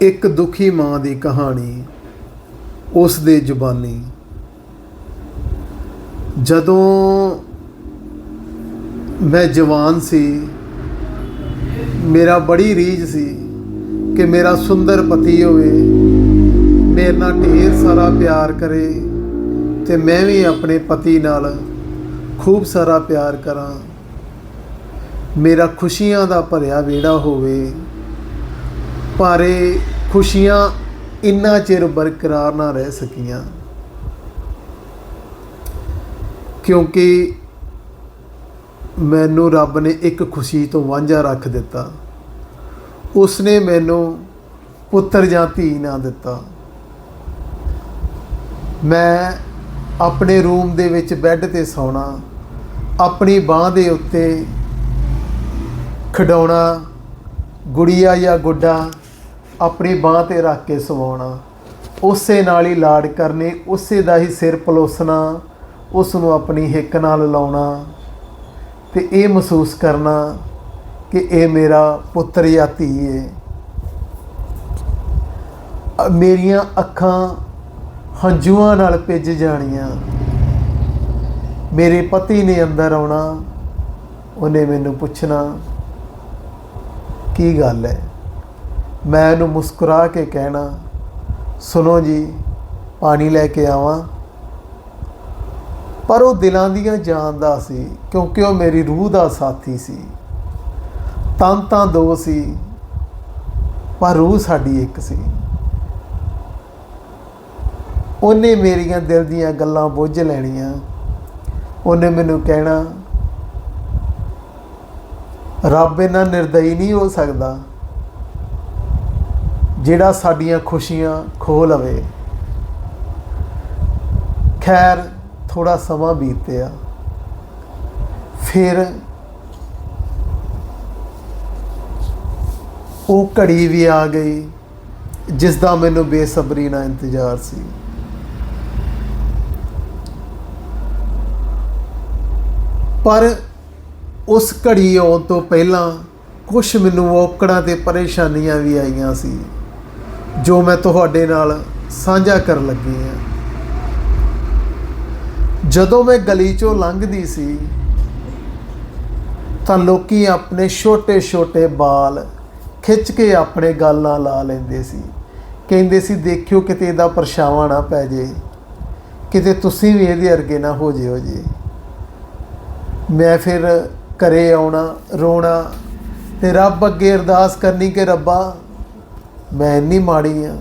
ਇੱਕ ਦੁਖੀ ਮਾਂ ਦੀ ਕਹਾਣੀ, ਉਸ ਦੇ ਜ਼ੁਬਾਨੀ। ਜਦੋਂ ਮੈਂ ਜਵਾਨ ਸੀ, ਮੇਰਾ ਬੜੀ ਰੀਝ ਸੀ ਕਿ ਮੇਰਾ ਸੁੰਦਰ ਪਤੀ ਹੋਵੇ, ਮੇਰੇ ਨਾਲ ਢੇਰ ਸਾਰਾ ਪਿਆਰ ਕਰੇ ਤੇ ਮੈਂ ਵੀ ਆਪਣੇ ਪਤੀ ਨਾਲ ਖੂਬ ਸਾਰਾ ਪਿਆਰ ਕਰਾਂ। ਮੇਰਾ ਖੁਸ਼ੀਆਂ ਦਾ ਭਰਿਆ ਵਿਹੜਾ ਹੋਵੇ ਪਰ ਇਹ ਖੁਸ਼ੀਆਂ ਇੰਨਾ ਚਿਰ ਬਰਕਰਾਰ ਨਾ ਰਹਿ ਸਕੀਆਂ। ਕਿਉਂਕਿ ਮੈਨੂੰ ਰੱਬ ਨੇ ਇੱਕ ਖੁਸ਼ੀ ਤੋਂ ਵਾਂਝਾ ਰੱਖ ਦਿੱਤਾ। ਉਸ ਨੇ ਮੈਨੂੰ ਪੁੱਤਰ ਜਾਂ ਧੀ ਨਾ ਦਿੱਤਾ। ਮੈਂ ਆਪਣੇ ਰੂਮ ਦੇ ਵਿੱਚ ਬੈੱਡ ਤੇ ਸੌਣਾ, ਆਪਣੀ ਬਾਹ ਦੇ ਉੱਤੇ ਖਿਡੌਣਾ, ਗੁੜੀਆ ਜਾਂ ਗੁੱਡਾ ਆਪਣੀ ਬਾਹ ਤੇ ਰੱਖ ਕੇ ਸਵਾਉਣਾ, ਉਸੇ ਨਾਲ ਹੀ ਲਾਡ ਕਰਨੇ, ਉਸੇ ਦਾ ਹੀ ਸਿਰ ਪਲੋਸਣਾ ਉਸ ਨੂੰ ਆਪਣੀ ਹਿੱਕ ਨਾਲ ਲਾਉਣਾ ਤੇ ਇਹ ਮਹਿਸੂਸ ਕਰਨਾ ਕਿ ਇਹ ਮੇਰਾ ਪੁੱਤਰ ਜਾਂ ਧੀ ਹੈ ਮੇਰੀਆਂ ਅੱਖਾਂ ਹੰਝੂਆਂ ਨਾਲ ਭਿੱਜ ਜਾਣੀਆਂ। ਮੇਰੇ ਪਤੀ ਨੇ ਅੰਦਰ ਆਉਣਾ, ਉਹਨੇ ਮੈਨੂੰ ਪੁੱਛਣਾ, ਕੀ ਗੱਲ ਹੈ? ਮੈਂ ਉਹਨੂੰ ਮੁਸਕਰਾ ਕੇ ਕਹਿਣਾ, ਸੁਣੋ ਜੀ, ਪਾਣੀ ਲੈ ਕੇ ਆਵਾਂ। ਪਰ ਉਹ ਦਿਲਾਂ ਦੀਆਂ ਜਾਣਦਾ ਸੀ, ਕਿਉਂਕਿ ਉਹ ਮੇਰੀ ਰੂਹ ਦਾ ਸਾਥੀ ਸੀ। ਤਨ ਤਾਂ ਦੋ ਸੀ, ਪਰ ਰੂਹ ਸਾਡੀ ਇੱਕ ਸੀ। ਉਹਨੇ ਮੇਰੀਆਂ ਦਿਲ ਦੀਆਂ ਗੱਲਾਂ ਬੁੱਝ ਲੈਣੀਆਂ। ਉਹਨੇ ਮੈਨੂੰ ਕਹਿਣਾ, ਰੱਬ ਇਹਨਾਂ ਨਿਰਦਈ ਨਹੀਂ ਹੋ ਸਕਦਾ। ਜਿਹੜਾ ਸਾਡੀਆਂ ਖੁਸ਼ੀਆਂ ਖੋਹ ਲਵੇ। ਖੈਰ ਥੋੜਾ ਸਮਾਂ ਬੀਤਿਆ। ਫਿਰ ਉਹ ਘੜੀ ਵੀ ਆ ਗਈ, ਜਿਸ ਦਾ ਮੈਨੂੰ ਬੇਸਬਰੀ ਨਾਲ ਇੰਤਜ਼ਾਰ ਸੀ। ਪਰ ਉਸ ਘੜੀ ਆਉਣ ਤੋਂ ਪਹਿਲਾਂ ਕੁਝ ਮੈਨੂੰ ਔਕੜਾਂ ਤੇ ਪਰੇਸ਼ਾਨੀਆਂ ਵੀ ਆਈਆਂ ਸੀ। ਜੋ ਮੈਂ ਤੁਹਾਡੇ ਨਾਲ ਸਾਂਝਾ ਕਰਨ ਲੱਗੀ ਹਾਂ। ਜਦੋਂ ਮੈਂ ਗਲੀ ਚੋਂ ਲੰਘਦੀ ਸੀ, ਤਾਂ ਲੋਕੀ ਆਪਣੇ ਛੋਟੇ-ਛੋਟੇ ਬਾਲ ਖਿੱਚ ਕੇ ਆਪਣੇ ਗਲ ਨਾਲ ਲਾ ਲੈਂਦੇ ਸੀ। ਕਹਿੰਦੇ ਸੀ, ਦੇਖਿਓ ਕਿਤੇ ਇਹਦਾ ਪਰਛਾਵਾਂ ਨਾ ਪੈ ਜੇ। ਕਿਤੇ ਤੁਸੀਂ ਵੀ ਇਹਦੇ ਅਰਗੇ ਨਾ ਹੋ ਜਿਓ ਜੀ। ਮੈਂ ਫਿਰ ਘਰੇ ਆਉਣਾ, ਰੋਣਾ ਤੇ ਰੱਬ ਅੱਗੇ ਅਰਦਾਸ ਕਰਨੀ ਕਿ ਰੱਬਾ ਮੈਂ ਇੰਨੀ ਮਾੜੀ ਆ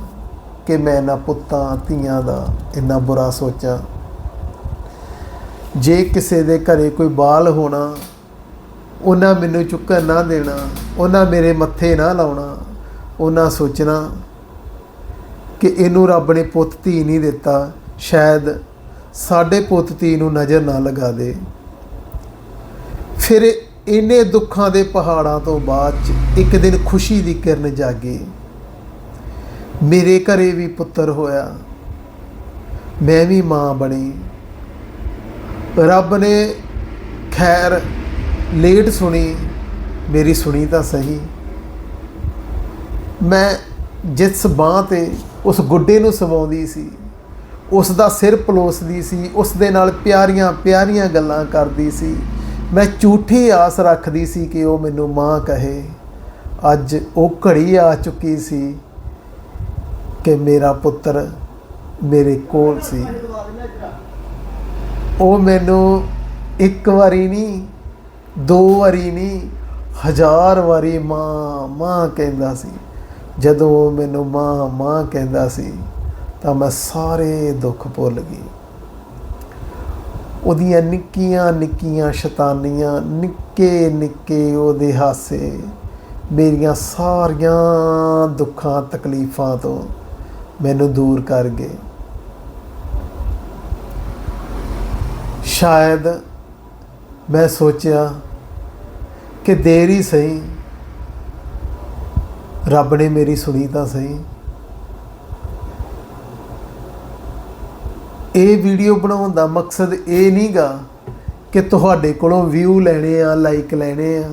ਕਿ ਮੈਂ ਇਹਨਾਂ ਪੁੱਤਾਂ, ਧੀਆਂ ਦਾ ਇੰਨਾ ਬੁਰਾ ਸੋਚਾਂ। ਜੇ ਕਿਸੇ ਦੇ ਘਰੇ ਕੋਈ ਬਾਲ ਹੋਣਾ, ਉਹਨਾਂ ਮੈਨੂੰ ਚੁੱਕਣ ਨਾ ਦੇਣਾ, ਉਹਨਾਂ ਮੇਰੇ ਮੱਥੇ ਨਾ ਲਾਉਣਾ, ਉਹਨਾਂ ਸੋਚਣਾ ਕਿ ਇਹਨੂੰ ਰੱਬ ਨੇ ਪੁੱਤ ਧੀ ਨਹੀਂ ਦਿੱਤਾ, ਸ਼ਾਇਦ ਸਾਡੇ ਪੁੱਤ ਧੀ ਨੂੰ ਨਜ਼ਰ ਨਾ ਲਗਾ ਦੇ। ਫਿਰ ਇੰਨੇ ਦੁੱਖਾਂ ਦੇ ਪਹਾੜਾਂ ਤੋਂ ਬਾਅਦ ਚ ਇੱਕ ਦਿਨ ਖੁਸ਼ੀ ਦੀ ਕਿਰਨ ਜਾਗੀ। ਮੇਰੇ ਘਰੇ ਵੀ ਪੁੱਤਰ ਹੋਇਆ। ਮੈਂ ਵੀ ਮਾਂ ਬਣੀ। ਰੱਬ ਨੇ ਖੈਰ ਲੇਟ ਸੁਣੀ, ਮੇਰੀ ਸੁਣੀ ਤਾਂ ਸਹੀ। ਮੈਂ ਜਿਸ ਬਾਹ ਤੇ ਉਸ ਗੁੱਡੇ ਨੂੰ ਸਵਾਉਂਦੀ ਸੀ, ਉਸ ਦਾ ਸਿਰ ਪਲੋਸਦੀ ਸੀ, ਉਸ ਦੇ ਨਾਲ ਪਿਆਰੀਆਂ ਪਿਆਰੀਆਂ ਗੱਲਾਂ ਕਰਦੀ ਸੀ। ਮੈਂ ਝੂਠੀ ਆਸ ਰੱਖਦੀ ਸੀ ਕਿ ਉਹ ਮੈਨੂੰ ਮਾਂ ਕਹੇ। ਅੱਜ ਉਹ ਘੜੀ ਆ ਚੁੱਕੀ ਸੀ। ਕਿ ਮੇਰਾ ਪੁੱਤਰ ਮੇਰੇ ਕੋਲ ਸੀ। ਉਹ ਮੈਨੂੰ ਇੱਕ ਵਾਰੀ ਨਹੀਂ, ਦੋ ਵਾਰੀ ਨਹੀਂ, ਹਜ਼ਾਰ ਵਾਰੀ ਮਾਂ ਮਾਂ ਕਹਿੰਦਾ ਸੀ। ਜਦੋਂ ਉਹ ਮੈਨੂੰ ਮਾਂ ਮਾਂ ਕਹਿੰਦਾ ਸੀ, ਤਾਂ ਮੈਂ ਸਾਰੇ ਦੁੱਖ ਭੁੱਲ ਗਈ। ਉਹਦੀਆਂ ਨਿੱਕੀਆਂ ਨਿੱਕੀਆਂ ਸ਼ੈਤਾਨੀਆਂ, ਨਿੱਕੇ ਨਿੱਕੇ ਉਹਦੇ ਹਾਸੇ, ਮੇਰੀਆਂ ਸਾਰੀਆਂ ਦੁੱਖਾਂ, ਤਕਲੀਫਾਂ ਤੋਂ ਮੈਨੂੰ ਦੂਰ ਕਰ ਗਏ। ਸ਼ਾਇਦ ਮੈਂ ਸੋਚਿਆ ਕਿ ਦੇਰ ਹੀ ਸਹੀ, ਰੱਬ ਨੇ ਮੇਰੀ ਸੁਣੀ ਤਾਂ ਸਹੀ। ਇਹ ਵੀਡੀਓ ਬਣਾਉਣ ਦਾ ਮਕਸਦ ਇਹ ਨਹੀਂਗਾ ਕਿ ਤੁਹਾਡੇ ਕੋਲੋਂ ਵਿਊ ਲੈਣੇ ਆ ਲਾਈਕ ਲੈਣੇ ਆ।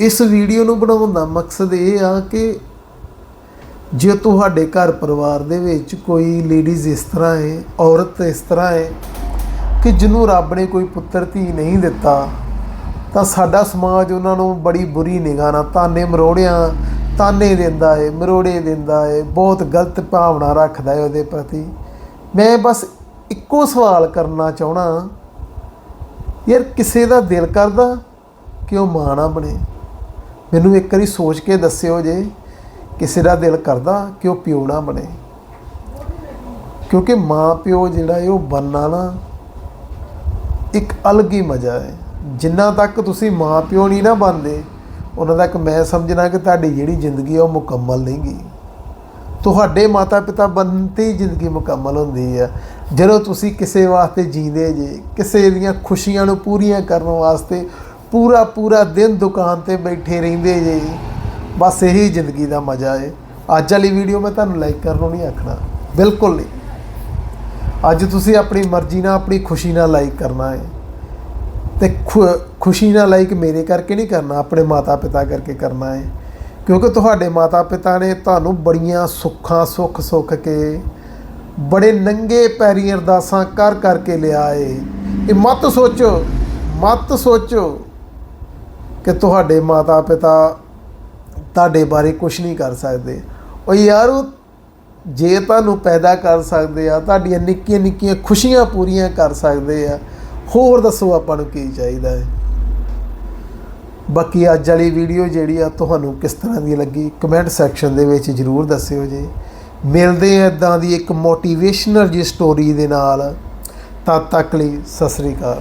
ਇਸ ਵੀਡੀਓ ਨੂੰ ਬਣਾਉਣ ਦਾ ਮਕਸਦ ਇਹ ਆ ਕਿ ਜੇ ਤੁਹਾਡੇ ਘਰ ਪਰਿਵਾਰ ਦੇ ਵਿੱਚ ਕੋਈ ਲੇਡੀਜ਼ ਇਸ ਤਰ੍ਹਾਂ ਹੈ, ਔਰਤ ਇਸ ਤਰ੍ਹਾਂ ਹੈ ਕਿ ਜਿਹਨੂੰ ਰੱਬ ਨੇ ਕੋਈ ਪੁੱਤਰ ਧੀ ਨਹੀਂ ਦਿੱਤਾ, ਤਾਂ ਸਾਡਾ ਸਮਾਜ ਉਹਨਾਂ ਨੂੰ ਬੜੀ ਬੁਰੀ ਨਿਗਾਹ ਨਾਲ ਤਾਨੇ ਮਰੋੜਿਆਂ, ਤਾਨੇ ਦਿੰਦਾ ਏ ਮਰੋੜੇ ਦਿੰਦਾ ਏ ਬਹੁਤ ਗਲਤ ਭਾਵਨਾ ਰੱਖਦਾ ਏ ਉਹਦੇ ਪ੍ਰਤੀ। ਮੈਂ ਬਸ ਇੱਕੋ ਸਵਾਲ ਕਰਨਾ ਚਾਹਣਾ ਯਾਰ ਕਿਸੇ ਦਾ ਦਿਲ ਕਰਦਾ ਕਿ ਉਹ ਮਾਂ ਨਾ ਬਣੇ? ਮੈਨੂੰ ਇੱਕ ਵਾਰੀ ਸੋਚ ਕੇ ਦੱਸਿਓ ਜੇ। ਕਿਸੇ ਦਾ ਦਿਲ ਕਰਦਾ ਕਿ ਉਹ ਪਿਓ ਨਾ ਬਣੇ। ਕਿਉਂਕਿ ਮਾਂ ਪਿਓ ਜਿਹੜਾ ਹੈ ਉਹ ਬਣਨਾ ਨਾ ਇੱਕ ਅਲੱਗ ਹੀ ਮਜ਼ਾ ਹੈ। ਜਿੰਨਾ ਤੱਕ ਤੁਸੀਂ ਮਾਂ ਪਿਓ ਨਹੀਂ ਨਾ ਬਣਦੇ, ਉਹਨਾਂ ਤੱਕ ਮੈਂ ਸਮਝਣਾ ਕਿ ਤੁਹਾਡੀ ਜਿਹੜੀ ਜ਼ਿੰਦਗੀ ਹੈ ਉਹ ਮੁਕੰਮਲ ਨਹੀਂ ਗਈ। ਤੁਹਾਡੇ ਮਾਤਾ ਪਿਤਾ ਬਣਨ ਤੇ ਹੀ ਜ਼ਿੰਦਗੀ ਮੁਕੰਮਲ ਹੁੰਦੀ ਹੈ ਜਦੋਂ ਤੁਸੀਂ ਕਿਸੇ ਵਾਸਤੇ ਜੀਂਦੇ ਜੇ, ਕਿਸੇ ਦੀਆਂ ਖੁਸ਼ੀਆਂ ਨੂੰ ਪੂਰੀਆਂ ਕਰਨ ਵਾਸਤੇ ਪੂਰਾ ਪੂਰਾ ਦਿਨ ਦੁਕਾਨ ਤੇ ਬੈਠੇ ਰਹਿੰਦੇ ਜੇ ਬਸ ਇਹੀ ਜ਼ਿੰਦਗੀ ਦਾ ਮਜ਼ਾ ਏ। ਅੱਜ ਵਾਲੀ ਵੀਡੀਓ ਮੈਂ ਤੁਹਾਨੂੰ ਲਾਈਕ ਕਰਨ ਨੂੰ ਨਹੀਂ ਆਖਣਾ। ਬਿਲਕੁਲ ਨਹੀਂ। ਅੱਜ ਤੁਸੀਂ ਆਪਣੀ ਮਰਜ਼ੀ ਨਾਲ, ਆਪਣੀ ਖੁਸ਼ੀ ਨਾਲ ਲਾਈਕ ਕਰਨਾ ਹੈ ਤੇ ਖੁ- ਖੁਸ਼ੀ ਨਾਲ ਲਾਈਕ ਮੇਰੇ ਕਰਕੇ ਨਹੀਂ ਕਰਨਾ, ਆਪਣੇ ਮਾਤਾ ਪਿਤਾ ਕਰਕੇ ਕਰਨਾ ਹੈ ਕਿਉਂਕਿ ਤੁਹਾਡੇ ਮਾਤਾ ਪਿਤਾ ਨੇ ਤੁਹਾਨੂੰ ਬੜੀਆਂ ਸੁੱਖਾਂ ਸੁੱਖ ਸੁੱਖ ਕੇ, ਬੜੇ ਨੰਗੇ ਪੈਰੀਂ ਅਰਦਾਸਾਂ ਕਰ ਕਰਕੇ ਲਿਆ ਏ। ਇਹ ਮਤ ਸੋਚੋ ਮਤ ਸੋਚੋ ਕਿ ਤੁਹਾਡੇ ਮਾਤਾ ਪਿਤਾ ਤੁਹਾਡੇ ਬਾਰੇ ਕੁਝ ਨਹੀਂ ਕਰ ਸਕਦੇ। ਉਹ ਯਾਰ ਉਹ ਜੇ ਤੁਹਾਨੂੰ ਪੈਦਾ ਕਰ ਸਕਦੇ ਆ, ਤੁਹਾਡੀਆਂ ਨਿੱਕੀਆਂ ਨਿੱਕੀਆਂ ਖੁਸ਼ੀਆਂ ਪੂਰੀਆਂ ਕਰ ਸਕਦੇ ਆ, ਹੋਰ ਦੱਸੋ ਆਪਾਂ ਨੂੰ ਕੀ ਚਾਹੀਦਾ ਹੈ। ਬਾਕੀ ਅੱਜ ਵਾਲੀ ਵੀਡੀਓ ਜਿਹੜੀ ਆ, ਤੁਹਾਨੂੰ ਕਿਸ ਤਰ੍ਹਾਂ ਦੀ ਲੱਗੀ ਕਮੈਂਟ ਸੈਕਸ਼ਨ ਦੇ ਵਿੱਚ ਜਰੂਰ ਦੱਸਿਓ ਜੀ। ਮਿਲਦੇ ਆ ਇਦਾਂ ਦੀ ਇੱਕ ਮੋਟੀਵੇਸ਼ਨਲ ਜੀ ਸਟੋਰੀ ਦੇ ਨਾਲ। ਤਦ ਤੱਕ ਲਈ ਸਤਿ ਸ੍ਰੀ ਅਕਾਲ।